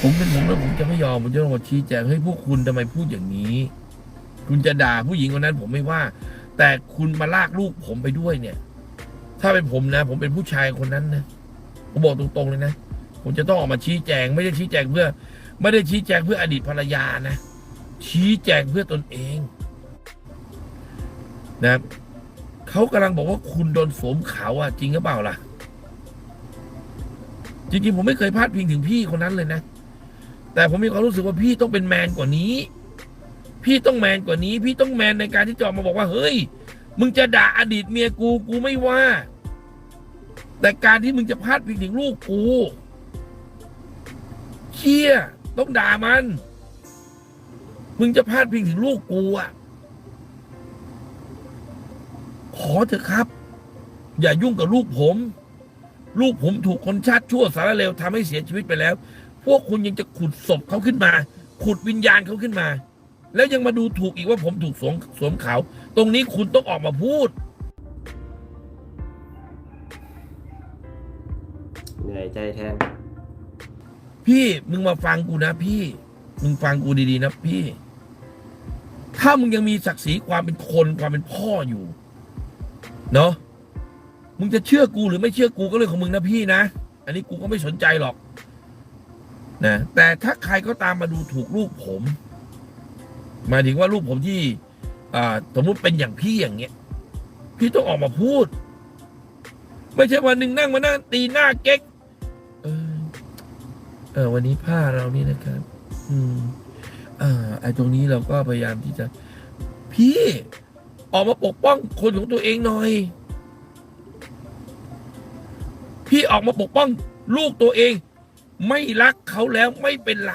ผมเป็นผมแล้วผมจะไม่ยอมผมจะต้องมาชี้แจงเฮ้ยพวกคุณทำไมพูดอย่างนี้ คุณจะด่าผู้หญิงคนนั้น ผมไม่ว่า แต่คุณมาลากลูกผมไปด้วยเนี่ย ถ้าเป็นผมนะ ผมเป็นผู้ชายคนนั้นนะผมบอกตรงๆเลยนะผมจะต้องออกมาชี้แจง ไม่ได้ชี้แจงเพื่อ ไม่ได้ชี้แจงเพื่ออดีตภรรยานะ ชี้แจงเพื่อตนเองนะเขากำลังบอกว่าคุณโดนสวมเขาอะ จริงหรือเปล่าล่ะ จริงๆ ผมไม่เคยพลาดพิงถึงพี่คนนั้นเลยนะ แต่ผมมีความรู้สึกว่าพี่ต้องเป็นแมนกว่านี้ พี่ต้องแมนกว่านี้ พี่ต้องแมนในการที่จะออกมาบอกว่า เฮ้ย มึงจะด่าอดีตเมียกูกูไม่ว่า แต่การที่มึงจะพลาดพิงถึงลูกกูเชี่ยต้องด่ามัน มึงจะพลาดพิงถึงลูกกูอะขอเถอะครับ อย่ายุ่งกับลูกผม ลูกผมถูกคนชาติชั่วสารเลวทำให้เสียชีวิตไปแล้ว พวกคุณยังจะขุดศพเขาขึ้นมา ขุดวิญญาณเขาขึ้นมา แล้วยังมาดูถูกอีกว่าผมถูกสวมสวมเขา ตรงนี้คุณต้องออกมาพูด เหนื่อยใจแทน พี่มึงมาฟังกูนะพี่ มึงฟังกูดีๆนะพี่ ถ้ามึงยังมีศักดิ์ศรีความเป็นคนความเป็นพ่ออยู่ เนาะมึงจะเชื่อกูหรือไม่เชื่อกูก็เรื่องของมึงนะพี่นะ อันนี้กูก็ไม่สนใจหรอก นะแต่ถ้าใครก็ตามมาดูถูกลูกผมหมายถึงว่าลูกผมที่สมมติเป็นอย่างพี่อย่างเงี้ย พี่ต้องออกมาพูด ไม่ใช่วันหนึ่งนั่งมานั่งตีหน้าเก๊กเออเออวันนี้ผ้าเรานี่นะครับ อืมอ่าไอ้ตรงนี้เราก็พยายามที่จะ พี่ออกมาปกป้องคนของตัวเองหน่อย พี่ออกมาปกป้องลูกตัวเอง ไม่รักเขาแล้วไม่เป็นไร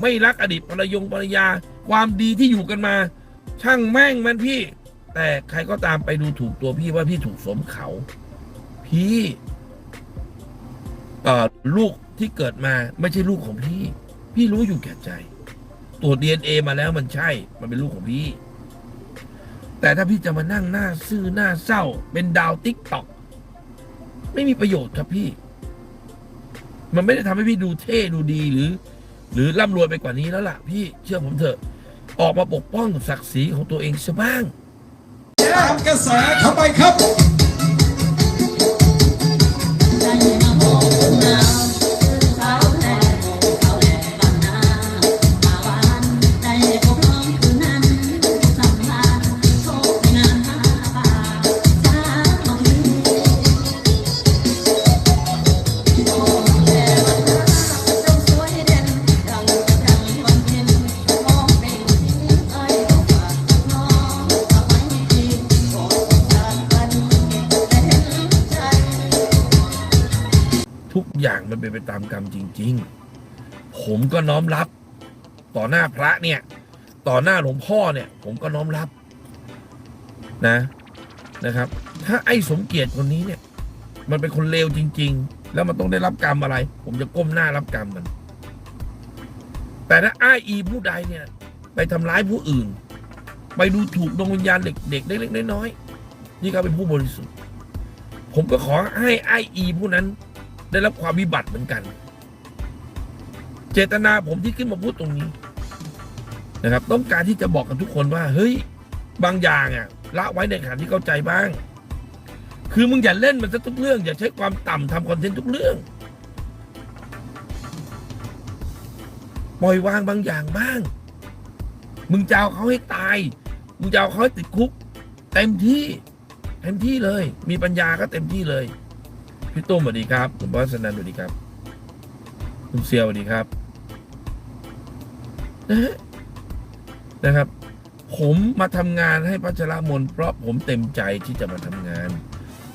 ไม่รักอดีตภรรยงภรรยา ความดีที่อยู่กันมา ช่างแม่งมันพี่ แต่ใครก็ตามไปดูถูกตัวพี่ว่าพี่ถูกสวมเขา พี่ลูกที่เกิดมาไม่ใช่ลูกของพี่ พี่รู้อยู่แก่ใจตรวจ DNA มาแล้วมันใช่ มันเป็นลูกของพี่ แต่ถ้าพี่จะมานั่งหน้าซื่อหน้าเศร้า เป็นดาวติ๊กต็อก ไม่มีประโยชน์ครับพี่ มันไม่ได้ทำให้พี่ดูเท่ดูดีหรือ หรือร่ำรวยไปกว่านี้แล้วล่ะ พี่เชื่อผมเถอะ ออกมาปกป้องศักดิ์ศรีของตัวเองซะบ้างตามกระแสเข้าไปครับ เป็นไปตามกรรมจริง ๆ ผมก็น้อมรับ ต่อหน้าพระเนี่ย ต่อหน้าหลวงพ่อเนี่ย ผมก็น้อมรับ นะนะครับ ถ้าไอ้สมเกียรติคนนี้เนี่ย มันเป็นคนเลวจริง ๆ แล้วมันต้องได้รับกรรมอะไร ผมจะก้มหน้ารับกรรมมัน แต่ถ้าอ้ายอีผู้ใดเนี่ย ไปทำร้ายผู้อื่น ไปดูถูกดวงวิญญาณเด็กๆเล็กๆน้อยๆนี่ก็เป็นผู้บริสุทธิ์ ผมก็ขอให้ไอ้อีผู้นั้น ได้รับความวิบัติเหมือนกัน เจตนาผมที่ขึ้นมาพูดตรงนี้นะครับ ต้องการที่จะบอกกับทุกคนว่า เฮ้ย บางอย่างอะละไว้ในขณะที่เข้าใจบ้าง คือมึงอย่าเล่นมันซะทุกเรื่อง อย่าใช้ความต่ำทำคอนเทนต์ทุกเรื่อง ปล่อยวางบางอย่างบ้าง มึงจะเอาเขาให้ตาย มึงจะเอาเขาให้ติดคุก เต็มที่ เต็มที่เลย มีปัญญาก็เต็มที่เลย พี่ตุ้มสวัสดีครับคุณบอสนันสวัสดีครับ คุณเซียวสวัสดีครับนะครับ ผมมาทำงานให้พัชรมนเพราะผมเต็มใจที่จะมาทำงาน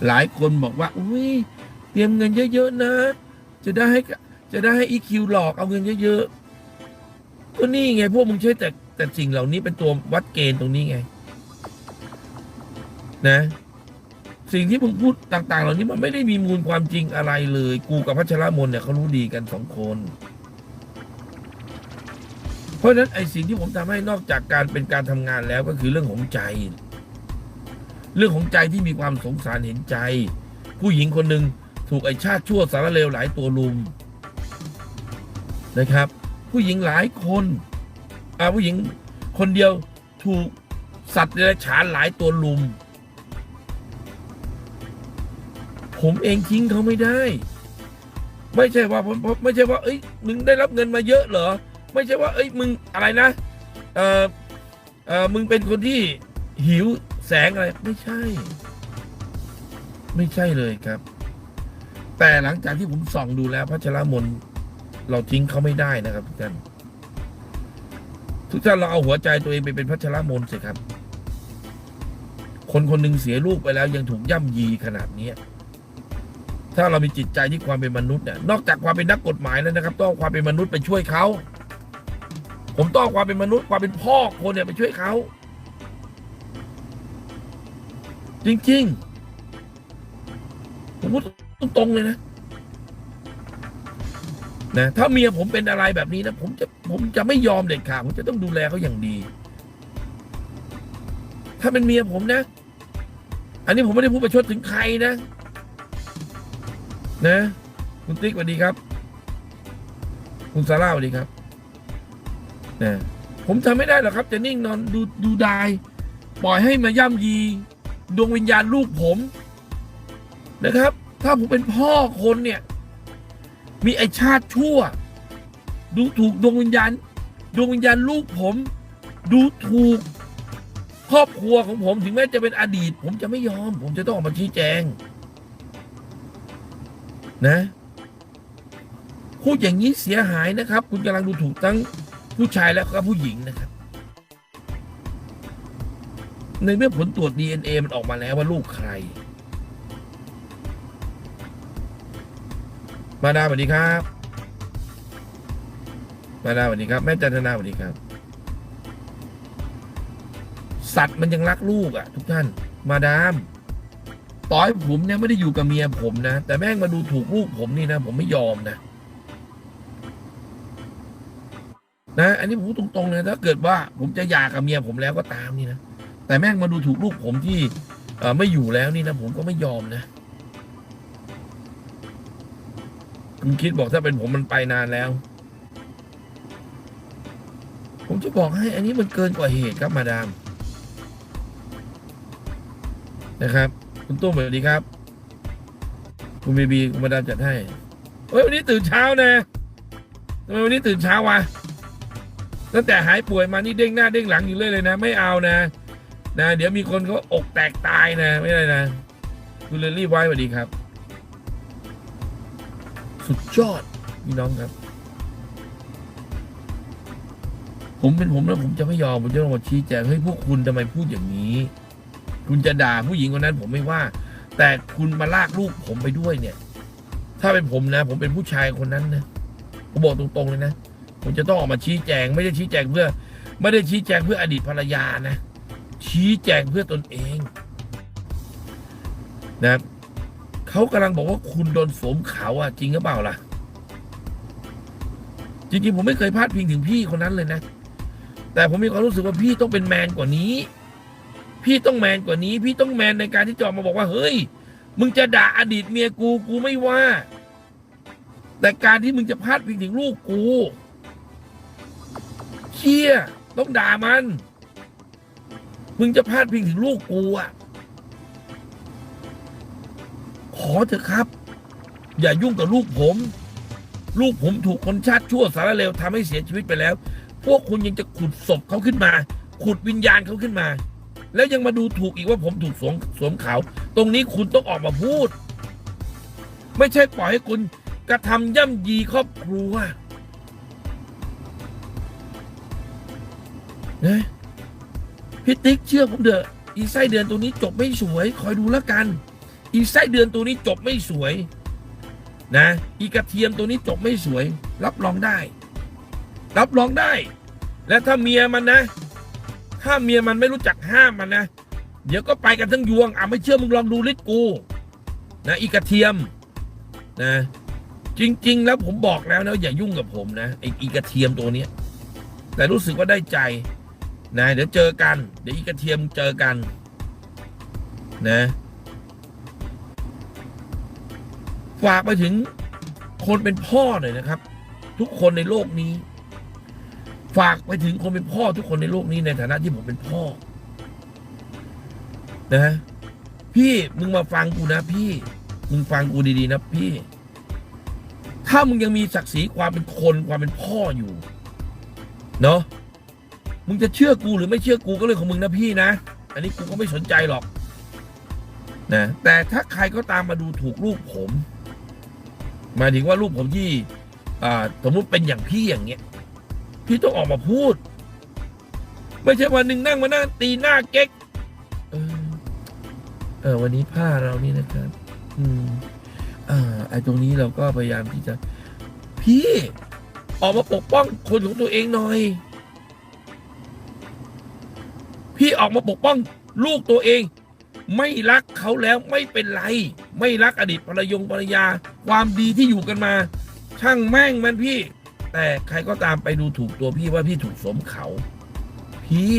หลายคนบอกว่าอุ้ยเตรียมเงินเยอะๆนะ จะได้ให้จะได้ให้อีคิวหลอกเอาเงินเยอะๆก็นี่ไงพวกมึงใช้แต่แต่สิ่งเหล่านี้เป็นตัววัดเกณฑ์ตรงนี้ไง นะ สิ่งที่มึงพูดต่าง ๆ เหล่านี้มันไม่ได้มีมูลความจริงอะไรเลย กูกับพัชรมนเนี่ยเขารู้ดีกันสองคน เพราะฉะนั้นไอ้สิ่งที่ผมทำให้นอกจากการเป็นการทำงานแล้วก็คือเรื่องของใจ เรื่องของใจที่มีความสงสารเห็นใจ ผู้หญิงคนหนึ่งถูกไอ้ชาติชั่วสารเลวหลายตัวลุมนะครับ ผู้หญิงหลายคนอาผู้หญิงคนเดียวถูกสัตว์เดรัจฉานหลายตัวลุม ผมเองทิ้งเขาไม่ได้ ไม่ใช่ว่าผมไม่ใช่ว่า เอ้ยมึงได้รับเงินมาเยอะเหรอ ไม่ใช่ว่า เอ้ยมึงอะไรนะเออเออมึงเป็นคนที่หิวแสงอะไร ไม่ใช่ ไม่ใช่เลยครับ แต่หลังจากที่ผมส่องดูแล้วพัชรมนเราทิ้งเขาไม่ได้นะครับทุกท่านทุกท่านเราเอาหัวใจตัวเองไปเป็นพัชรมนสิครับ คนคนหนึ่งเสียลูกไปแล้วยังถูกย่ำยีขนาดนี้ ถ้าเรามีจิตใจที่ความเป็นมนุษย์เนี่ยนอกจากความเป็นนักกฎหมายแล้วนะครับ ต้องความเป็นมนุษย์ไปช่วยเขาผมต้องความเป็นมนุษย์ความเป็นพ่อคนเนี่ยไปช่วยเขาจริงๆ ผมพูดตรงๆเลยนะนะถ้าเมียผมเป็นอะไรแบบนี้นะ ผมจะผมจะไม่ยอมเด็ดขาดผมจะต้องดูแลเขาอย่างดี ถ้าเป็นเมียผมนะ อันนี้ผมไม่ได้พูดประชดถึงใครนะ นะคุณติ๊กสวัสดีครับ คุณซาร่าสวัสดีครับนะผมทำไม่ได้หรอกครับ จะนิ่งนอนดูดูดายปล่อยให้มาย่ำยี ดวงวิญญาณลูกผมนะครับ ถ้าผมเป็นพ่อคนเนี่ย มีไอชาติชั่ว ดูถูกดวงวิญญาณ ดวงวิญญาณลูกผม ดูถูกครอบครัวของผมถึงแม้จะเป็นอดีต ผมจะไม่ยอม ผมจะต้องออกมาชี้แจง นะพูดอย่างนี้เสียหายนะครับ คุณกำลังดูถูกทั้งผู้ชายและก็ผู้หญิงนะครับ ในเมื่อผลตรวจ DNA มันออกมาแล้วว่าลูกใคร มาดาสวัสดีครับ มาดาสวัสดีครับ แม่จันทนาสวัสดีครับ สัตว์มันยังรักลูกอะ ทุกท่าน มาดาม ต่อให้ผมเนี่ยไม่ได้อยู่กับเมียผมนะ แต่แม่งมาดูถูกลูกผมนี่นะ ผมไม่ยอมนะ นะ อันนี้ผมตรงๆเลยถ้าเกิดว่าผมจะหย่ากับเมียผมแล้วก็ตามนี่นะแต่แม่งมาดูถูกลูกผมที่เออไม่อยู่แล้วนี่นะผมก็ไม่ยอมนะคุณคิดบอกถ้าเป็นผมมันไปนานแล้ว ผมจะบอกให้ อันนี้มันเกินกว่าเหตุครับมาดามนะครับ คุณตุ้มสวัสดีครับ คุณบีบีคุณมาดามจัดให้เฮ้ยวันนี้ตื่นเช้านะทำไมวันนี้ตื่นเช้าวะตั้งแต่หายป่วยมานี่เด้งหน้าเด้งหลังอยู่เลยเลยนะ ไม่เอานะ นะ เดี๋ยวมีคนเขาอกแตกตายนะ ไม่ได้นะ คุณเลลี่ไว้สวัสดีครับ สุดยอดพี่น้องครับ ผมเป็นผมแล้วผมจะไม่ยอมผมจะต้องมาชี้แจงเฮ้ยพวกคุณทำไมพูดอย่างนี้ คุณจะด่าผู้หญิงคนนั้นผมไม่ว่า แต่คุณมาลากลูกผมไปด้วยเนี่ย ถ้าเป็นผมนะ ผมเป็นผู้ชายคนนั้นนะผมบอกตรงๆเลยนะผมจะต้องออกมาชี้แจง ไม่ได้ชี้แจงเพื่อ ไม่ได้ชี้แจงเพื่ออดีตภรรยานะ ชี้แจงเพื่อตนเอง นะเขากำลังบอกว่าคุณโดนสวมเขาอะจริงหรือเปล่าล่ะ จริงๆผมไม่เคยพลาดพิงถึงพี่คนนั้นเลยนะ แต่ผมมีความรู้สึกว่าพี่ต้องเป็นแมนกว่านี้ พี่ต้องแมนกว่านี้ พี่ต้องแมนในการที่จะออกมาบอกว่าเฮ้ย มึงจะด่าอดีตเมียกูกูไม่ว่า แต่การที่มึงจะพาดพิงถึงลูกกูเชี่ยต้องด่ามัน มึงจะพาดพิงถึงลูกกูอะขอเถอะครับ อย่ายุ่งกับลูกผม ลูกผมถูกคนชาติชั่วสารเลวทำให้เสียชีวิตไปแล้ว พวกคุณยังจะขุดศพเขาขึ้นมา ขุดวิญญาณเขาขึ้นมา แล้วยังมาดูถูกอีกว่าผมถูกสวมสวมเขา ตรงนี้คุณต้องออกมาพูด ไม่ใช่ปล่อยให้คุณกระทำย่ำยีครอบครัวนะพี่ติ๊กเชื่อผมเถอะอีไส้เดือนตัวนี้จบไม่สวย คอยดูแล้วกัน อีไส้เดือนตัวนี้จบไม่สวย นะ อีกระเทียมตัวนี้จบไม่สวย รับรองได้ รับรองได้ และถ้าเมียมันนะ ถ้าเมียมันไม่รู้จักห้ามมันนะ เดี๋ยวก็ไปกันทั้งยวง อะไม่เชื่อมึงลองดูฤทธิ์กู นะอีกระเทียมนะ จริง ๆ แล้วผมบอกแล้วนะอย่ายุ่งกับผมนะไอ้อีกระเทียมตัวเนี้ย แต่รู้สึกว่าได้ใจนะเดี๋ยวเจอกัน เดี๋ยวอีกระเทียมเจอกัน นะฝากไปถึงคนเป็นพ่อหน่อยนะครับ ทุกคนในโลกนี้ ฝากไปถึงคนเป็นพ่อทุกคนในโลกนี้ในฐานะที่ผมเป็นพ่อ นะ พี่มึงมาฟังกูนะ พี่ มึงฟังกูดีๆนะพี่ ถ้ามึงยังมีศักดิ์ศรีความเป็นคนความเป็นพ่ออยู่ เนาะมึงจะเชื่อกูหรือไม่เชื่อกูก็เรื่องของมึงนะพี่นะ อันนี้กูก็ไม่สนใจหรอก นะ แต่ถ้าใครก็ตามมาดูถูกลูกผมหมายถึงว่าลูกผมที่อ่าสมมติเป็นอย่างพี่อย่างเงี้ย พี่ต้องออกมาพูด ไม่ใช่วันหนึ่งนั่งมานั่งตีหน้าเก๊กเออเออวันนี้ผ้าเรานี่นะครับ อืมอ่าไอ้ตรงนี้เราก็พยายามที่จะ พี่ออกมาปกป้องคนของตัวเองหน่อย พี่ออกมาปกป้องลูกตัวเอง ไม่รักเขาแล้วไม่เป็นไร ไม่รักอดีตภรรยงภรรยา ความดีที่อยู่กันมา ช่างแม่งมันพี่ แต่ใครก็ตามไปดูถูกตัวพี่ว่าพี่ถูกสวมเขา พี่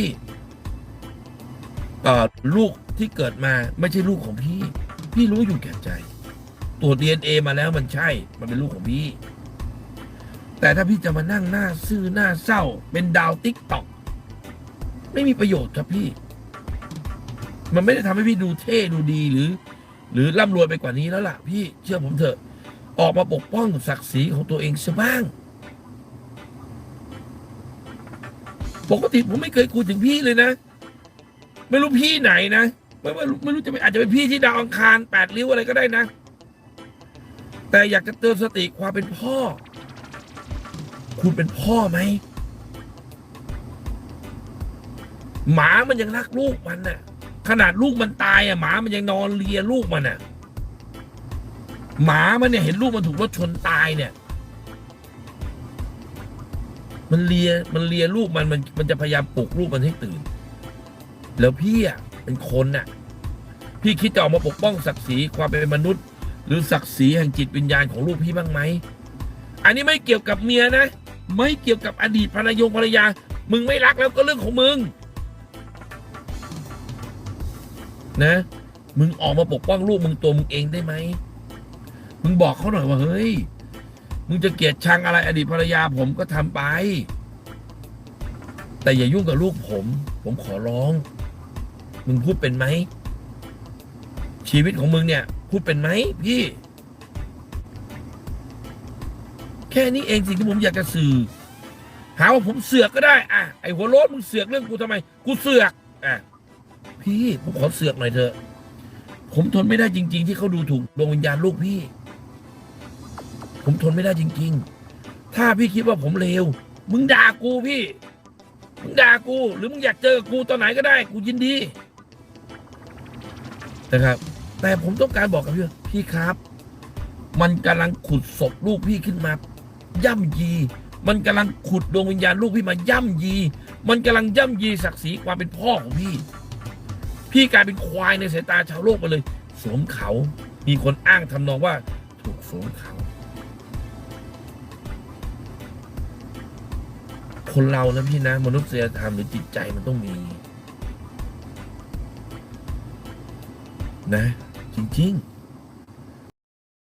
ลูกที่เกิดมาไม่ใช่ลูกของพี่ พี่รู้อยู่แก่ใจ ตรวจ DNA มาแล้วมันใช่ มันเป็นลูกของพี่ แต่ถ้าพี่จะมานั่งหน้าซื่อหน้าเศร้า เป็นดาวติ๊กต็อกไม่มีประโยชน์ครับพี่ มันไม่ได้ทำให้พี่ดูเท่ดูดีหรือ หรือร่ำรวยไปกว่านี้แล้วล่ะ พี่เชื่อผมเถอะ ออกมาปกป้องศักดิ์ศรีของตัวเองซะบ้าง ปกติผมไม่เคยคุยถึงพี่เลยนะ ไม่รู้พี่ไหนนะไม่ว่าไม่รู้จะเป็นอาจจะเป็นพี่ที่ดาวอังคารแปดริ้วอะไรก็ได้นะ แต่อยากจะเตือนสติความเป็นพ่อ คุณเป็นพ่อไหมหมามันยังรักลูกมันน่ะ ขนาดลูกมันตายอะหมามันยังนอนเลียลูกมันน่ะ หมามันเนี่ยเห็นลูกมันถูกรถชนตายเนี่ย มันเลียมันเลียลูกมันมันมันจะพยายามปลุกลูกมันให้ตื่น แล้วพี่อะเป็นคนน่ะ พี่คิดจะออกมาปกป้องศักดิ์ศรีความเป็นมนุษย์ หรือศักดิ์ศรีแห่งจิตวิญญาณของลูกพี่บ้างไหมอันนี้ไม่เกี่ยวกับเมียนะ ไม่เกี่ยวกับอดีตภรรยงภรรยา มึงไม่รักแล้วก็เรื่องของมึง นะ มึงออกมาปกป้องลูกมึงตัวมึงเองได้ไหมมึงบอกเขาหน่อยว่าเฮ้ย มึงจะเกลียดชังอะไรอดีตภรรยาผมก็ทำไป แต่อย่ายุ่งกับลูกผม ผมขอร้อง มึงพูดเป็นไหม ชีวิตของมึงเนี่ย พูดเป็นไหมพี่ แค่นี้เองสิ่งที่ผมอยากจะสื่อ หาว่าผมเสือกก็ได้ อะ ไอหัวโล้นมึงเสือกเรื่องกูทำไม กูเสือก อะ พี่ผมขอเสือกหน่อยเถอะ ผมทนไม่ได้จริง ๆ ที่เขาดูถูกดวงวิญญาณลูกพี่ ผมทนไม่ได้จริง ๆ ถ้าพี่คิดว่าผมเลว มึงด่ากูพี่ มึงด่ากู หรือมึงอยากเจอกูตอนไหนก็ได้ กูยินดี นะครับ แต่ผมต้องการบอกกับพี่พี่ครับ มันกำลังขุดศพลูกพี่ขึ้นมา ย่ำยี มันกำลังขุดดวงวิญญาณลูกพี่มาย่ำยี มันกำลังย่ำยีศักดิ์ศรีความเป็นพ่อของพี่ พี่กลายเป็นควายในสายตาชาวโลกไปเลย สวมเขา มีคนอ้างทำนองว่าถูกสวมเขา คนเรานะพี่นะมนุษยธรรมหรือจิตใจมันต้องมี นะ จริง ๆ